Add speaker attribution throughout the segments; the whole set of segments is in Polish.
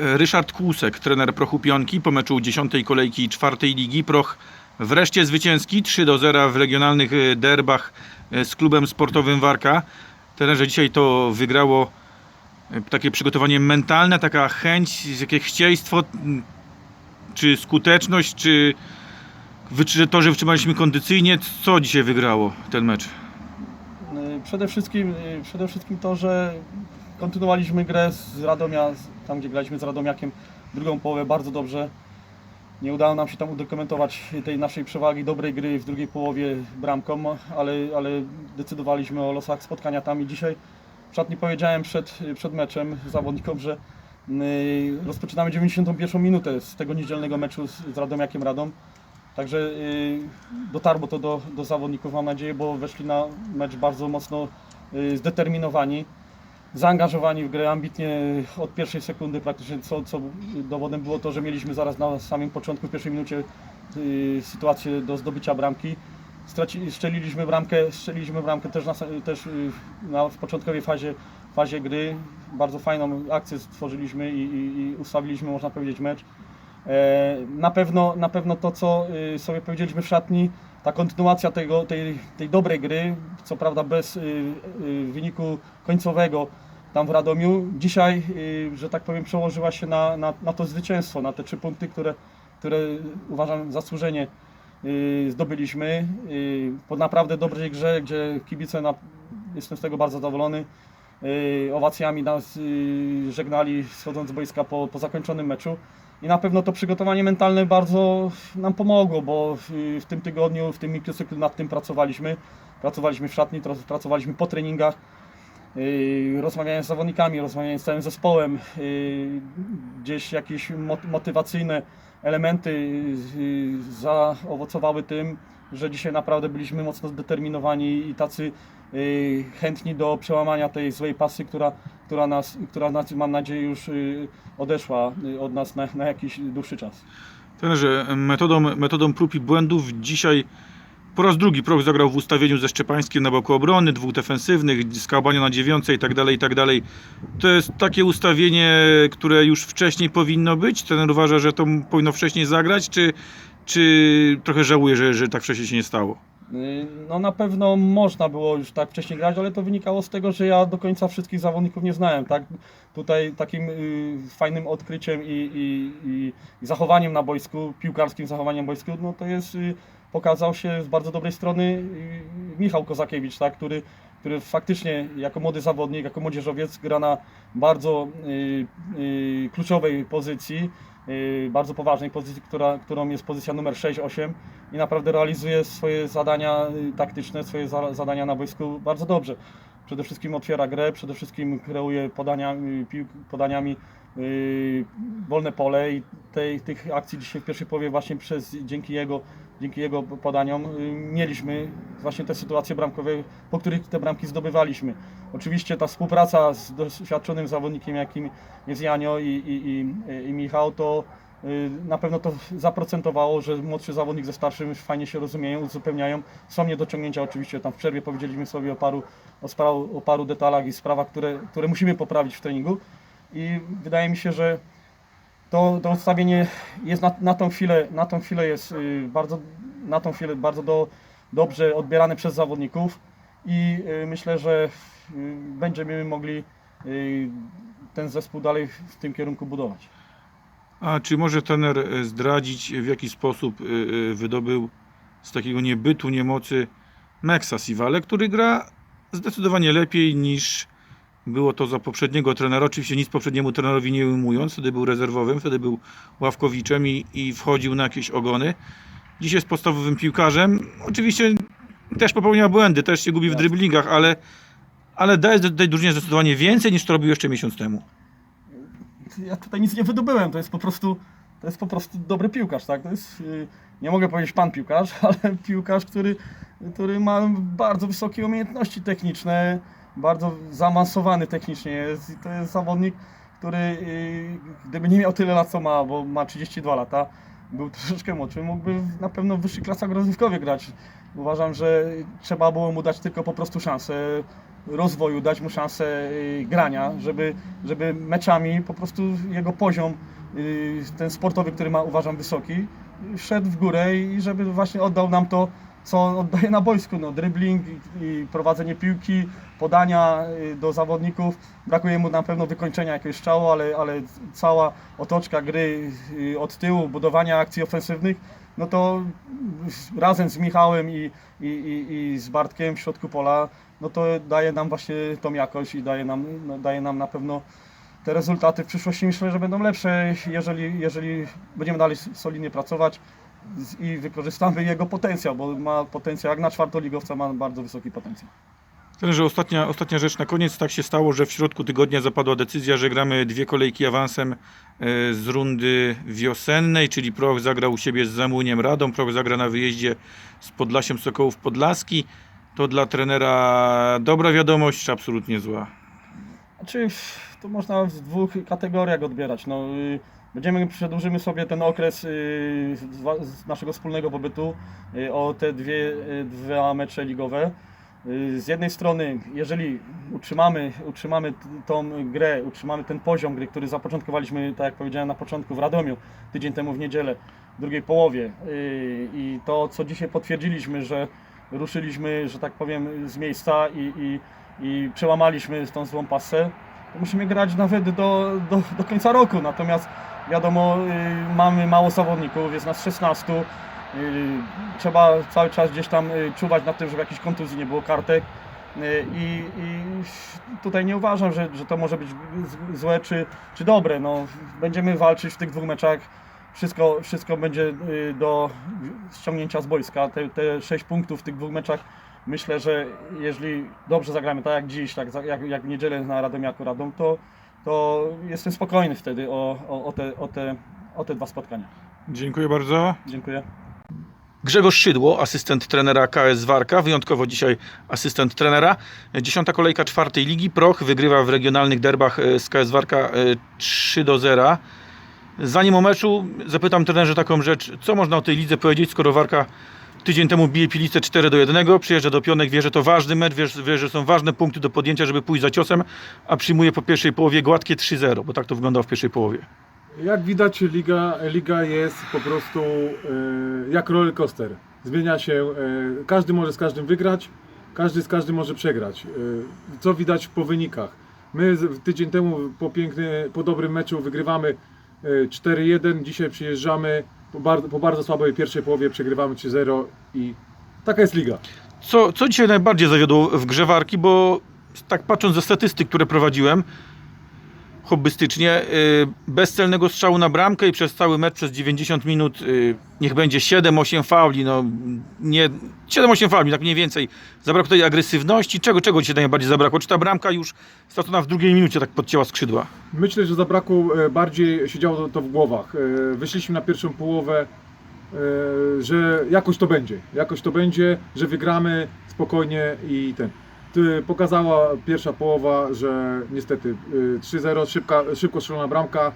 Speaker 1: Ryszard Kłusek, trener Prochu Pionki po meczu 10 kolejki czwartej ligi. Proch wreszcie zwycięski 3 do 0 w regionalnych e, derbach e, z klubem sportowym Warka. Trenerze dzisiaj to wygrało e, takie przygotowanie mentalne, taka chęć, jakieś chcieństwo, czy skuteczność, czy to, że wytrzymaliśmy kondycyjnie. Co dzisiaj wygrało ten mecz?
Speaker 2: Przede wszystkim, przede wszystkim to, że kontynuowaliśmy grę z Radomia, tam gdzie graliśmy z Radomiakiem drugą połowę bardzo dobrze. Nie udało nam się tam udokumentować tej naszej przewagi dobrej gry w drugiej połowie bramką, ale, ale decydowaliśmy o losach spotkania tam i dzisiaj w szatni powiedziałem przed, przed meczem zawodnikom, że y, rozpoczynamy 91 minutę z tego niedzielnego meczu z, z Radomiakiem Radom. Także y, dotarło to do, do zawodników, mam nadzieję, bo weszli na mecz bardzo mocno y, zdeterminowani, zaangażowani w grę, ambitnie od pierwszej sekundy praktycznie, co, co dowodem było to, że mieliśmy zaraz na samym początku, w pierwszej minucie y, sytuację do zdobycia bramki. Straci, strzeliliśmy bramkę, strzeliliśmy bramkę też, na, też y, na, w początkowej fazie, fazie gry. Bardzo fajną akcję stworzyliśmy i, i, i ustawiliśmy, można powiedzieć, mecz. E, Na pewno, na pewno to, co y, sobie powiedzieliśmy w szatni, ta kontynuacja tego, tej, tej dobrej gry, co prawda bez y, y, wyniku końcowego tam w Radomiu, dzisiaj, y, że tak powiem, przełożyła się na, na, na to zwycięstwo, na te trzy punkty, które, które uważam zasłużenie y, zdobyliśmy. y, Po naprawdę dobrej grze, gdzie kibice, na, jestem z tego bardzo zadowolony, owacjami nas y, żegnali schodząc z boiska po, po zakończonym meczu. I na pewno to przygotowanie mentalne bardzo nam pomogło, bo w, tym tygodniu, w tym mikrocyklu nad tym pracowaliśmy. Pracowaliśmy w szatni, pracowaliśmy po treningach, yy, rozmawiając z zawodnikami, rozmawiając z całym zespołem, gdzieś jakieś mot- motywacyjne elementy zaowocowały tym, że dzisiaj naprawdę byliśmy mocno zdeterminowani i tacy chętni do przełamania tej złej pasy, która, która, nas, która nas, mam nadzieję, już yy, odeszła yy, od nas na, na jakiś dłuższy czas.
Speaker 1: Trenerze, metodą, metodą prób i błędów dzisiaj po raz drugi Proch zagrał w ustawieniu ze Szczepańskim na boku obrony, dwóch defensywnych, Skałbania na dziewiątce i tak dalej, i tak dalej. To jest takie ustawienie, które już wcześniej powinno być? Trener uważa, że to powinno wcześniej zagrać, czy, czy trochę żałuje, że, że tak wcześniej się nie stało?
Speaker 2: Yy, No na pewno można było już tak wcześniej grać, ale to wynikało z tego, że ja do końca wszystkich zawodników nie znałem, tak? Tutaj takim y, fajnym odkryciem i, i, i, zachowaniem na boisku, piłkarskim zachowaniem boisku, no to jest, y, pokazał się z bardzo dobrej strony y, Michał Kozakiewicz, tak? Który, który faktycznie jako młody zawodnik, jako młodzieżowiec gra na bardzo y, y, kluczowej pozycji, y, bardzo poważnej pozycji, która, którą jest pozycja numer 6-8 i naprawdę realizuje swoje zadania taktyczne, swoje za, zadania na boisku bardzo dobrze. Przede wszystkim otwiera grę, przede wszystkim kreuje podaniami, podaniami wolne pole i tej, tych akcji dzisiaj w pierwszej połowie właśnie przez, dzięki jego, dzięki jego podaniom yy, mieliśmy właśnie te sytuacje bramkowe, po których te bramki zdobywaliśmy. Oczywiście ta współpraca z doświadczonym zawodnikiem jakim jest Janio i, i, i, i Michał to Y, Na pewno to zaprocentowało, że młodszy zawodnik ze starszym już fajnie się rozumieją, uzupełniają. Są niedociągnięcia oczywiście, tam w przerwie powiedzieliśmy sobie o paru, o, spra- o paru detalach i sprawach, które, które musimy poprawić w treningu. I wydaje mi się, że to, to ustawienie jest na, na, tą chwilę, na tą chwilę jest y, bardzo, na tą chwilę bardzo do, dobrze odbierane przez zawodników i y, myślę, że y, będziemy mogli ten zespół dalej w tym kierunku budować.
Speaker 1: A czy może trener e, zdradzić, w jaki sposób wydobył z takiego niebytu, niemocy Meksa Siwale, który gra zdecydowanie lepiej niż było to za poprzedniego trenera. Oczywiście nic poprzedniemu trenerowi nie ujmując, wtedy był rezerwowym, wtedy był ławkowiczem i, i wchodził na jakieś ogony. Dziś jest podstawowym piłkarzem. Oczywiście też popełnia błędy, też się gubi w driblingach, ale, ale daje tej drużynie zdecydowanie więcej niż to robił jeszcze miesiąc temu.
Speaker 2: ja tutaj nic nie wydobyłem, to jest po prostu to jest po prostu dobry piłkarz, tak? To jest, y, nie mogę powiedzieć pan piłkarz, ale piłkarz, który, który ma bardzo wysokie umiejętności techniczne, bardzo zaawansowany technicznie jest i to jest zawodnik, który y, gdyby nie miał tyle lat co ma, bo ma 32 lata, był troszeczkę młodszy, mógłby na pewno w wyższych klasach rozrywkowych grać. Uważam, że trzeba było mu dać tylko po prostu szansę rozwoju, dać mu szansę y, grania, żeby, żeby meczami po prostu jego poziom, y, ten sportowy, który ma uważam wysoki, szedł w górę i żeby właśnie oddał nam to, co on oddaje na boisku. No, dribbling i, prowadzenie piłki, podania y, do zawodników. Brakuje mu na pewno wykończenia jakiegoś strzału, ale, ale cała otoczka gry y, od tyłu, budowania akcji ofensywnych, no to razem z Michałem i, i, i, i z Bartkiem w środku pola, no to daje nam właśnie tą jakość i daje nam, no, daje nam na pewno te rezultaty w przyszłości myślę, że będą lepsze, jeżeli, jeżeli będziemy dalej solidnie pracować i wykorzystamy jego potencjał, bo ma potencjał, jak na czwartoligowca ma bardzo wysoki potencjał.
Speaker 1: Trenerze, ostatnia, ostatnia rzecz na koniec. Tak się stało, że w środku tygodnia zapadła decyzja, że gramy dwie kolejki awansem e, z rundy wiosennej, czyli Proch zagrał u siebie z Zamłyniem Radą, Proch zagra na wyjeździe z Podlasiem Sokołów Podlaski. To dla trenera dobra wiadomość, czy absolutnie zła?
Speaker 2: Znaczy, to można w dwóch kategoriach odbierać. No, y, będziemy, przedłużymy sobie ten okres y, z naszego wspólnego pobytu y, o te dwie, y, dwa mecze ligowe. Z jednej strony, jeżeli utrzymamy, utrzymamy tą grę, utrzymamy ten poziom gry, który zapoczątkowaliśmy, tak jak powiedziałem na początku, w Radomiu, tydzień temu w niedzielę, w drugiej połowie i to, co dzisiaj potwierdziliśmy, że ruszyliśmy, że tak powiem, z miejsca i, i, i przełamaliśmy tą złą pasę, to musimy grać nawet do, do, do końca roku. Natomiast wiadomo, y, mamy mało zawodników, jest nas 16. y, Trzeba cały czas gdzieś tam y, czuwać nad tym, żeby jakichś kontuzji nie było kartek. I, i tutaj nie uważam, że, że to może być złe czy, czy dobre. No, będziemy walczyć w tych dwóch meczach. Wszystko, wszystko będzie do ściągnięcia z boiska. Te, te 6 punktów w tych dwóch meczach myślę, że jeżeli dobrze zagramy tak jak dziś, tak jak, jak w niedzielę na Radomiaku Radom, to, to jestem spokojny wtedy o, o, o, te, o, te, o te dwa spotkania.
Speaker 1: Dziękuję bardzo.
Speaker 2: Dziękuję.
Speaker 1: Grzegorz Szydło, asystent trenera KS Warka, wyjątkowo dzisiaj asystent trenera. Dziesiąta kolejka czwartej ligi. Proch wygrywa w regionalnych derbach e, z KS Warka e, 3 do 0. Zanim o meczu zapytam trenerze taką rzecz, co można o tej lidze powiedzieć, skoro Warka tydzień temu bije Pilicę 4 do 1, przyjeżdża do Pionek, wie, że to ważny mecz, wie, wie, że są ważne punkty do podjęcia, żeby pójść za ciosem, a przyjmuje po pierwszej połowie gładkie 3-0, bo tak to wyglądało w pierwszej połowie.
Speaker 3: Jak widać, liga, liga jest po prostu e, jak roller coaster. Zmienia się, e, każdy może z każdym wygrać, każdy z każdym może przegrać. E, co widać po wynikach. My tydzień temu po, piękny, po dobrym meczu wygrywamy e, 4-1, dzisiaj przyjeżdżamy po bardzo, po bardzo słabej pierwszej połowie przegrywamy 3-0 i taka jest liga.
Speaker 1: Co, co dzisiaj najbardziej zawiodło w grze Warki, bo tak patrząc ze statystyk, które prowadziłem hobbystycznie, y, bez celnego strzału na bramkę i przez cały mecz, przez 90 minut, y, niech będzie 7-8 fauli, no nie, 7-8 fauli, tak mniej więcej. Zabrakło tej agresywności. Czego, czego dzisiaj najbardziej zabrakło? Czy ta bramka już stracona w drugiej minucie tak podcięła skrzydła?
Speaker 3: Myślę, że zabrakło e, bardziej, siedziało to w głowach. E, Wyszliśmy na pierwszą połowę, e, że jakoś to będzie, jakoś to będzie, że wygramy spokojnie i ten. Pokazała pierwsza połowa, że niestety e, 3-0, szybka, szybko strzelona bramka,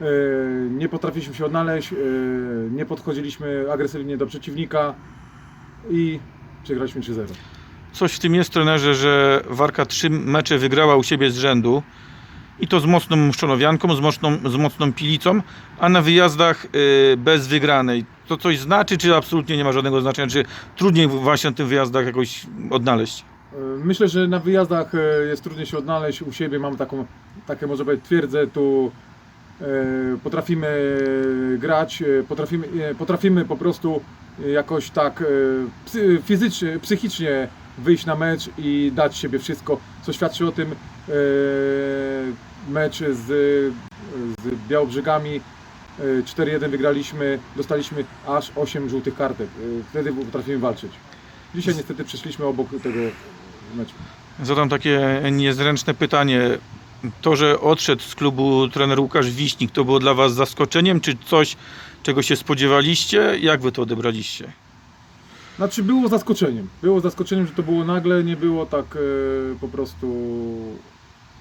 Speaker 3: e, nie potrafiliśmy się odnaleźć, e, nie podchodziliśmy agresywnie do przeciwnika i przegraliśmy 3-0.
Speaker 1: Coś w tym jest, trenerze, że Warka trzy mecze wygrała u siebie z rzędu i to z mocną Mszczonowianką, z mocną, z mocną Pilicą, a na wyjazdach y, bez wygranej. To coś znaczy, czy absolutnie nie ma żadnego znaczenia, czy trudniej właśnie na tych wyjazdach jakoś odnaleźć?
Speaker 3: Myślę, że na wyjazdach e, jest trudniej się odnaleźć. U siebie mam taką, takie może powiedzieć twierdzę, tu e, potrafimy grać, e, potrafimy, e, potrafimy po prostu e, jakoś tak e, fizycznie, psychicznie wyjść na mecz i dać siebie wszystko, co świadczy o tym e, mecz z, z Białobrzegami. e, 4-1 wygraliśmy, dostaliśmy aż 8 żółtych kartek. E, Wtedy potrafimy walczyć. Dzisiaj niestety przeszliśmy obok tego.
Speaker 1: Zadam takie niezręczne pytanie. To, że odszedł z klubu trener Łukasz Wiśnik, to było dla Was zaskoczeniem, czy coś, czego się spodziewaliście? Jak Wy to odebraliście?
Speaker 3: Znaczy było zaskoczeniem. Było zaskoczeniem, że to było nagle, nie było tak e, po prostu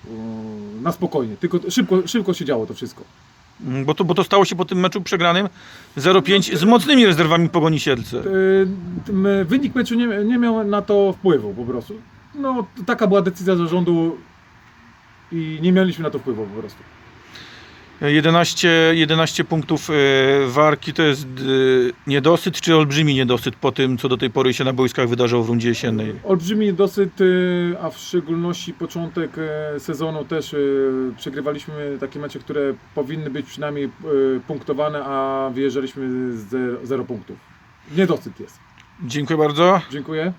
Speaker 3: e, na spokojnie. Tylko szybko, szybko się działo to wszystko.
Speaker 1: Bo to, bo to stało się po tym meczu przegranym 0-5 z mocnymi rezerwami Pogoni Siedlce.
Speaker 3: E, tym, e, wynik meczu nie, nie miał na to wpływu po prostu. No, taka była decyzja zarządu i nie mieliśmy na to wpływu po prostu.
Speaker 1: 11, 11 punktów e, Warki to jest e, niedosyt, czy olbrzymi niedosyt po tym, co do tej pory się na boiskach wydarzyło w rundzie jesiennej?
Speaker 3: Olbrzymi dosyć, e, a w szczególności początek e, sezonu też e, przegrywaliśmy takie mecze, które powinny być przynajmniej e, punktowane, a wyjeżdżaliśmy z zero, zero punktów. Niedosyt jest.
Speaker 1: Dziękuję bardzo.
Speaker 3: Dziękuję.